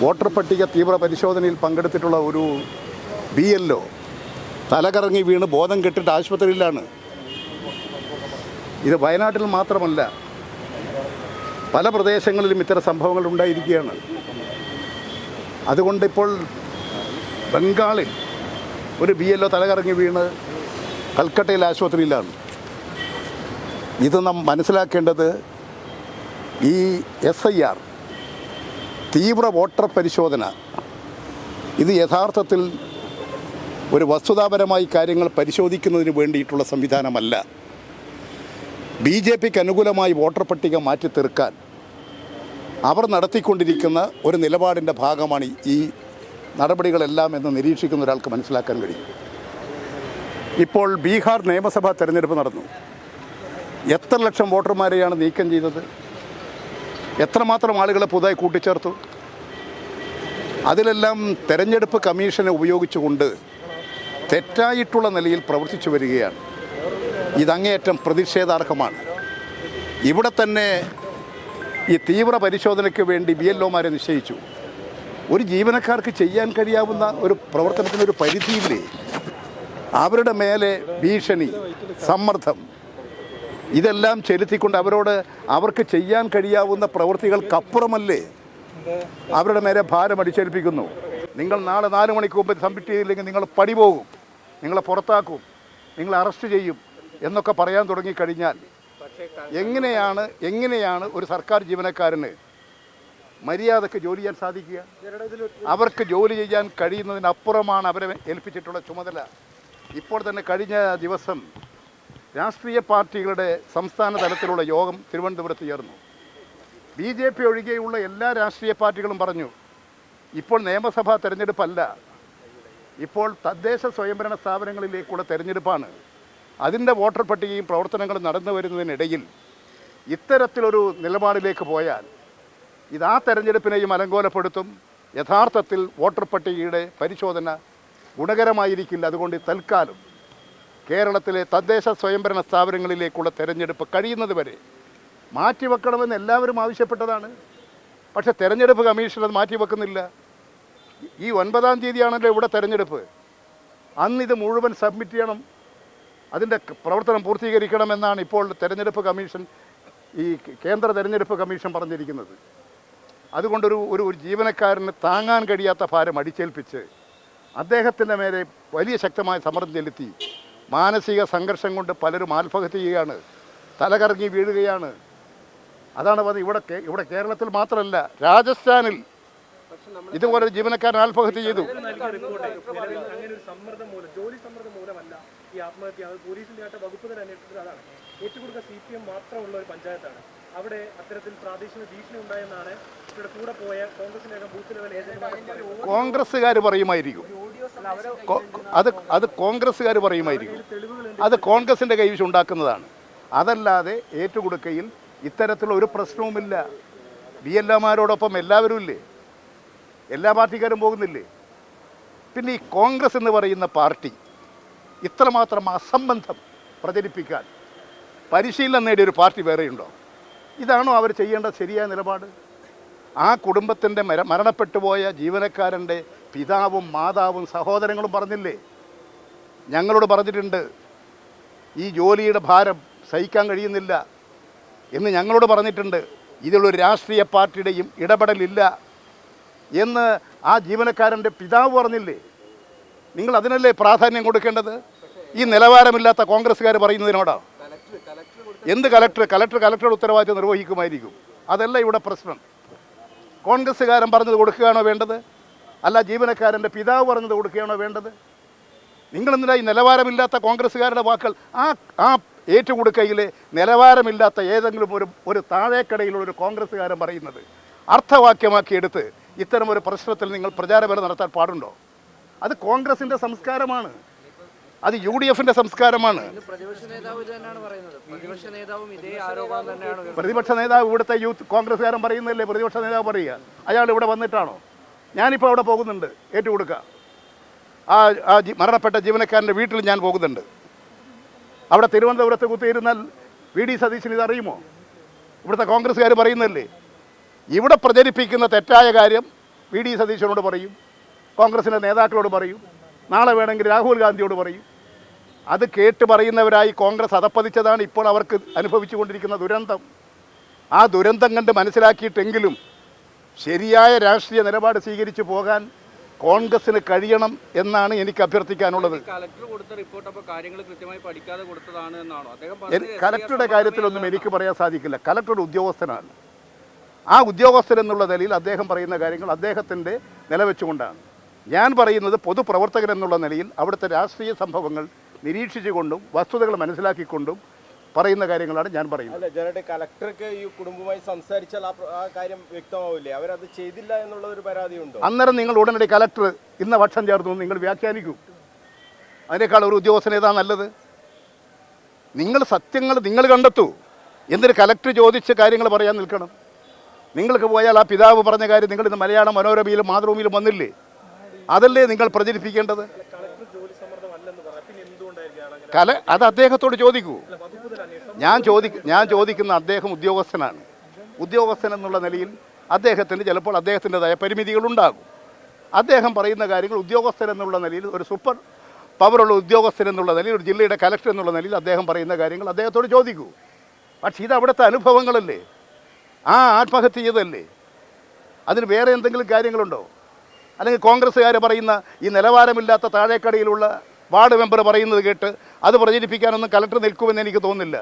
Voter പട്ടിക തീവ്ര പരിശോധനയിൽ പങ്കെടുത്തിട്ടുള്ള ഒരു ബി എൽ ഒ. തലകറങ്ങി വീണ് ബോധം കെട്ടിട്ട് ആശുപത്രിയിലാണ്. ഇത് വയനാട്ടിൽ മാത്രമല്ല പല പ്രദേശങ്ങളിലും ഇത്തരം സംഭവങ്ങൾ ഉണ്ടായിരിക്കുകയാണ്. അതുകൊണ്ടിപ്പോൾ ബംഗാളിൽ ഒരു ബി എൽ ഒ തലകറങ്ങി വീണ് കൽക്കട്ടയിൽ ആശുപത്രിയിലാണ്. ഇത് നാം മനസ്സിലാക്കേണ്ടത് ഈ എസ് ഐ ആർ തീവ്ര വോട്ടർ പരിശോധന. ഇത് യഥാർത്ഥത്തിൽ ഒരു വസ്തുതാപരമായി കാര്യങ്ങൾ പരിശോധിക്കുന്നതിന് വേണ്ടിയിട്ടുള്ള സംവിധാനമല്ല. ബി ജെ പിക്ക് അനുകൂലമായി വോട്ടർ പട്ടിക മാറ്റി തീർക്കാൻ അവർ നടത്തിക്കൊണ്ടിരിക്കുന്ന ഒരു നിലപാടിന്റെ ഭാഗമാണ് ഈ നടപടികളെല്ലാം എന്ന് നിരീക്ഷിക്കുന്ന ഒരാൾക്ക് മനസ്സിലാക്കാൻ കഴിയും. ഇപ്പോൾ ബീഹാർ നിയമസഭാ തെരഞ്ഞെടുപ്പ് നടന്നു. എത്ര ലക്ഷം വോട്ടർമാരെയാണ് നീക്കം ചെയ്തത്? എത്രമാത്രം ആളുകളെ പുതുതായി കൂട്ടിച്ചേർത്തു? അതിലെല്ലാം തെരഞ്ഞെടുപ്പ് കമ്മീഷനെ ഉപയോഗിച്ചുകൊണ്ട് തെറ്റായിട്ടുള്ള നിലയിൽ പ്രവർത്തിച്ചു വരികയാണ്. ഇതങ്ങേയറ്റം പ്രതിഷേധാർഹമാണ്. ഇവിടെ തന്നെ ഈ തീവ്ര പരിശോധനയ്ക്ക് വേണ്ടി ബി എൽ ഒമാരെ നിശ്ചയിച്ചു. ഒരു ജീവനക്കാർക്ക് ചെയ്യാൻ കഴിയാവുന്ന ഒരു പ്രവർത്തനത്തിനൊരു പരിധിയില്ലേ? അവരുടെ മേലെ ഭീഷണി സമ്മർദ്ദം ഇതെല്ലാം ചെലുത്തിക്കൊണ്ട് അവരോട് അവർക്ക് ചെയ്യാൻ കഴിയാവുന്ന പ്രവൃത്തികൾക്കപ്പുറമല്ലേ അവരുടെ നേരെ ഭാരം അടിച്ചേൽപ്പിക്കുന്നു. നിങ്ങൾ നാളെ നാല് മണിക്ക് മുമ്പ് സബ്മിറ്റ് ചെയ്തില്ലെങ്കിൽ നിങ്ങൾ പടി പോകും. നിങ്ങളെ പുറത്താക്കും. നിങ്ങൾ അറസ്റ്റ് ചെയ്യും. എന്നൊക്കെ പറയാൻ തുടങ്ങിക്കഴിഞ്ഞാൽ എങ്ങനെയാണ് എങ്ങനെയാണ് ഒരു സർക്കാർ ജീവനക്കാരന് മര്യാദയ്ക്ക് ജോലി ചെയ്യാൻ സാധിക്കുക? അവർക്ക് ജോലി ചെയ്യാൻ കഴിയുന്നതിനപ്പുറമാണ് അവരെ ഏൽപ്പിച്ചിട്ടുള്ള ചുമതല. ഇപ്പോൾ തന്നെ കഴിഞ്ഞ ദിവസം രാഷ്ട്രീയ പാർട്ടികളുടെ സംസ്ഥാന തലത്തിലുള്ള യോഗം തിരുവനന്തപുരത്ത് ചേർന്നു. ബി ജെ പി ഒഴികെയുള്ള എല്ലാ രാഷ്ട്രീയ പാർട്ടികളും പറഞ്ഞു ഇപ്പോൾ നിയമസഭാ തെരഞ്ഞെടുപ്പല്ല. ഇപ്പോൾ തദ്ദേശ സ്വയംഭരണ സ്ഥാപനങ്ങളിലേക്കുള്ള തെരഞ്ഞെടുപ്പാണ്. അതിന്റെ വോട്ടർ പട്ടികയും പ്രവർത്തനങ്ങളും നടന്നു വരുന്നതിനിടയിൽ ഇത്തരത്തിലൊരു നിലപാടിലേക്ക് പോയാൽ ഇത് ആ തെരഞ്ഞെടുപ്പിനെയും അലങ്കോലപ്പെടുത്തും. യഥാർത്ഥത്തിൽ വോട്ടർ പട്ടികയുടെ പരിശോധന ഗുണകരമായിരിക്കില്ല. അതുകൊണ്ട് തൽക്കാലം കേരളത്തിലെ തദ്ദേശ സ്വയംഭരണ സ്ഥാപനങ്ങളിലേക്കുള്ള തെരഞ്ഞെടുപ്പ് കഴിയുന്നത് വരെ മാറ്റിവെക്കണമെന്ന് എല്ലാവരും ആവശ്യപ്പെട്ടതാണ്. പക്ഷെ തെരഞ്ഞെടുപ്പ് കമ്മീഷൻ അത് മാറ്റിവെക്കുന്നില്ല. ഈ ഒൻപതാം തീയതിയാണല്ലോ ഇവിടെ തെരഞ്ഞെടുപ്പ്. അന്ന് ഇത് മുഴുവൻ സബ്മിറ്റ് ചെയ്യണം. അതിന്റെ പ്രവർത്തനം പൂർത്തീകരിക്കണമെന്നാണ് ഇപ്പോൾ തെരഞ്ഞെടുപ്പ് കമ്മീഷൻ ഈ കേന്ദ്ര തെരഞ്ഞെടുപ്പ് കമ്മീഷൻ പറഞ്ഞിരിക്കുന്നത്. അതുകൊണ്ടൊരു ഒരു ഒരു ജീവനക്കാരന് താങ്ങാൻ കഴിയാത്ത ഭാരം അടിച്ചേൽപ്പിച്ച് അദ്ദേഹത്തിന്റെ മേലെ വലിയ ശക്തമായ സമ്മർദ്ദം ചെലുത്തി മാനസിക സംഘർഷം കൊണ്ട് പലരും ആത്മഹത്യ ചെയ്യുകയാണ്. തലകറങ്ങി വീഴുകയാണ്. അതാണ് പറഞ്ഞത് ഇവിടെ ഇവിടെ കേരളത്തിൽ മാത്രമല്ല രാജസ്ഥാനിൽ ഇതുപോലെ ജീവനക്കാരൻ ആത്മഹത്യ ചെയ്തു. ജോലി സമ്മർദ്ദം മൂലമല്ല ഈ ആത്മഹത്യ. പോലീസിന്റെ വകുപ്പ് തന്നെ അതാണ്. ഏറ്റുകൊടുക്ക സി പി എം മാത്രമുള്ള ഒരു പഞ്ചായത്താണ്. അവിടെ അത്തരത്തിൽ പ്രാദേശിക ഭീഷണി ഉണ്ടായെന്നാണ് ഇവിടെ കൂടെ പോയ കോൺഗ്രസിന്റെ ബൂത്ത് ലെവൽ ഏജന്റുമാർ കോൺഗ്രസ്സുകാർ പറയുമായിരിക്കും. അത് അത് കോൺഗ്രസ്സുകാർ പറയുമായിരിക്കും. അത് കോൺഗ്രസിന്റെ കൈവശം ഉണ്ടാക്കുന്നതാണ്. അതല്ലാതെ ഏറ്റുകൊടുക്കയിൽ ഇത്തരത്തിലുള്ള ഒരു പ്രശ്നവുമില്ല. ബി എൽ എമാരോടൊപ്പം എല്ലാവരും ഇല്ലേ? എല്ലാ പാർട്ടിക്കാരും പോകുന്നില്ലേ? പിന്നെ ഈ കോൺഗ്രസ് എന്ന് പറയുന്ന പാർട്ടി ഇത്രമാത്രം അസംബന്ധം പ്രചരിപ്പിക്കാൻ പരിശീലനം നേടിയ ഒരു പാർട്ടി വേറെയുണ്ടോ? ഇതാണോ അവർ ചെയ്യേണ്ട ശരിയായ നിലപാട്? ആ കുടുംബത്തിന്റെ മര മരണപ്പെട്ടു പോയ ജീവനക്കാരന്റെ പിതാവും മാതാവും സഹോദരങ്ങളും പറഞ്ഞില്ലേ? ഞങ്ങളോട് പറഞ്ഞിട്ടുണ്ട് ഈ ജോലിയുടെ ഭാരം സഹിക്കാൻ കഴിയുന്നില്ല എന്ന് ഞങ്ങളോട് പറഞ്ഞിട്ടുണ്ട്. ഇതിലൊരു രാഷ്ട്രീയ പാർട്ടിയുടെയും ഇടപെടലില്ല എന്ന് ആ ജീവനക്കാരന്റെ പിതാവ് പറഞ്ഞില്ലേ? നിങ്ങൾ അതിനല്ലേ പ്രാധാന്യം കൊടുക്കേണ്ടത്? ഈ നിലവാരമില്ലാത്ത കോൺഗ്രസ്സുകാർ പറയുന്നതിനോടോ? എന്ത് കലക്ടർ കലക്ടർ കലക്ടറുടെ ഉത്തരവാദിത്വം നിർവഹിക്കുമായിരിക്കും? അതല്ല ഇവിടെ പ്രശ്നം. കോൺഗ്രസ്സുകാരൻ പറഞ്ഞത് കൊടുക്കുകയാണോ വേണ്ടത്? അല്ല ജീവനക്കാരന്റെ പിതാവ് പറഞ്ഞത് കൊടുക്കുകയാണോ വേണ്ടത്? നിങ്ങളെന്തിനാ ഈ നിലവാരമില്ലാത്ത കോൺഗ്രസ്സുകാരുടെ വാക്കുകൾ ആ ആ ഏറ്റുകൊടുക്കയിലെ നിലവാരമില്ലാത്ത ഏതെങ്കിലും ഒരു ഒരു താഴേക്കടയിലുള്ള ഒരു കോൺഗ്രസ്സുകാരൻ പറയുന്നത് അർത്ഥവാക്യമാക്കിയെടുത്ത് ഇത്തരം ഒരു പ്രശ്നത്തിൽ നിങ്ങൾ പ്രചാരവേല നടത്താൻ പാടുണ്ടോ? അത് കോൺഗ്രസിന്റെ സംസ്കാരമാണ്. അത് യു ഡി എഫിന്റെ സംസ്കാരമാണ് പ്രതിപക്ഷ നേതാവ് ഇവിടുത്തെ യൂത്ത് കോൺഗ്രസ്സുകാരൻ പറയുന്നില്ലേ? പ്രതിപക്ഷ നേതാവ് പറയുക. അയാൾ ഇവിടെ വന്നിട്ടാണോ? ഞാനിപ്പോൾ അവിടെ പോകുന്നുണ്ട്. ഏറ്റുകൊടുക്കുക ആ ആ മരണപ്പെട്ട ജീവനക്കാരന്റെ വീട്ടിൽ ഞാൻ പോകുന്നുണ്ട്. അവിടെ തിരുവനന്തപുരത്ത് കുത്തിയിരുന്നാൽ വി ഡി സതീശൻ ഇത് അറിയുമോ? ഇവിടുത്തെ കോൺഗ്രസ്സുകാർ പറയുന്നല്ലേ? ഇവിടെ പ്രചരിപ്പിക്കുന്ന തെറ്റായ കാര്യം വി ഡി സതീശനോട് പറയും. കോൺഗ്രസിന്റെ നേതാക്കളോട് പറയും. നാളെ വേണമെങ്കിൽ രാഹുൽ ഗാന്ധിയോട് പറയും. അത് കേട്ട് പറയുന്നവരായി കോൺഗ്രസ് അതപ്പതിച്ചതാണ് ഇപ്പോൾ അവർക്ക് അനുഭവിച്ചുകൊണ്ടിരിക്കുന്ന ദുരന്തം. ആ ദുരന്തം കണ്ട് മനസ്സിലാക്കിയിട്ടെങ്കിലും ശരിയായ രാഷ്ട്രീയ നിലപാട് സ്വീകരിച്ചു പോകാൻ കോൺഗ്രസിന് കഴിയണം എന്നാണ് എനിക്ക് അഭ്യർത്ഥിക്കാനുള്ളത്. കലക്ടറുടെ കാര്യത്തിലൊന്നും എനിക്ക് പറയാൻ സാധിക്കില്ല. കലക്ടർ ഒരു ഉദ്യോഗസ്ഥനാണ്. ആ ഉദ്യോഗസ്ഥൻ എന്നുള്ള നിലയിൽ അദ്ദേഹം പറയുന്ന കാര്യങ്ങൾ അദ്ദേഹത്തിന്റെ നിലവെച്ചുകൊണ്ടാണ്. ഞാൻ പറയുന്നത് പൊതുപ്രവർത്തകൻ എന്നുള്ള നിലയിൽ അവിടുത്തെ രാഷ്ട്രീയ സംഭവങ്ങൾ നിരീക്ഷിച്ചുകൊണ്ടും വസ്തുതകൾ മനസ്സിലാക്കിക്കൊണ്ടും പറയുന്ന കാര്യങ്ങളാണ് ഞാൻ പറയുന്നത്. അല്ല കലക്ടർക്ക് ഈ കുടുംബമായി സംസാരിച്ചാൽ ആ കാര്യം വ്യക്തമാവില്ലേ? അവരത് ചെയ്തില്ല എന്നുള്ള ഒരു പരാതിയുണ്ടോ? അന്നേരം നിങ്ങൾ ഉടനടി കലക്ടർ ഇന്ന പക്ഷം ചേർന്നു നിങ്ങൾ വ്യാഖ്യാനിക്കൂ. അതിനേക്കാൾ ഒരു ഉദ്യോഗസ്ഥൻ ഏതാ നല്ലത്? നിങ്ങൾ സത്യങ്ങൾ നിങ്ങൾ കണ്ടെത്തൂ. എന്തിന് കലക്ടർ ചോദിച്ച് കാര്യങ്ങൾ പറയാൻ നിൽക്കണം. നിങ്ങൾക്ക് പോയാൽ ആ പിതാവ് പറഞ്ഞ കാര്യം നിങ്ങൾ ഇന്ന് മലയാള മനോരമയിലും മാതൃഭൂമിയിലും വന്നില്ലേ? അതല്ലേ നിങ്ങൾ പ്രചരിപ്പിക്കേണ്ടത്? കല അത് അദ്ദേഹത്തോട് ചോദിക്കൂ. ഞാൻ ചോദി ഞാൻ ചോദിക്കുന്ന അദ്ദേഹം ഉദ്യോഗസ്ഥനാണ്. ഉദ്യോഗസ്ഥൻ എന്നുള്ള നിലയിൽ അദ്ദേഹത്തിന് ചിലപ്പോൾ അദ്ദേഹത്തിന്റെതായ പരിമിതികളുണ്ടാകും. അദ്ദേഹം പറയുന്ന കാര്യങ്ങൾ ഉദ്യോഗസ്ഥൻ എന്നുള്ള നിലയിൽ ഒരു സൂപ്പർ പവറുള്ള ഉദ്യോഗസ്ഥൻ എന്നുള്ള നിലയിൽ ഒരു ജില്ലയുടെ കലക്ടർ എന്നുള്ള നിലയിൽ അദ്ദേഹം പറയുന്ന കാര്യങ്ങൾ അദ്ദേഹത്തോട് ചോദിക്കൂ. പക്ഷേ ഇത് അവിടുത്തെ അനുഭവങ്ങളല്ലേ? ആ ആത്മഹത്യ ചെയ്തല്ലേ അതിന് വേറെ എന്തെങ്കിലും കാര്യങ്ങളുണ്ടോ? അല്ലെങ്കിൽ കോൺഗ്രസ്സുകാർ പറയുന്ന ഈ നിലവാരമില്ലാത്ത താഴേക്കടയിലുള്ള വാർഡ് മെമ്പർ പറയുന്നത് കേട്ട് അത് പ്രചരിപ്പിക്കാനൊന്നും കലക്ടർ നിൽക്കുമെന്ന് എനിക്ക് തോന്നുന്നില്ല.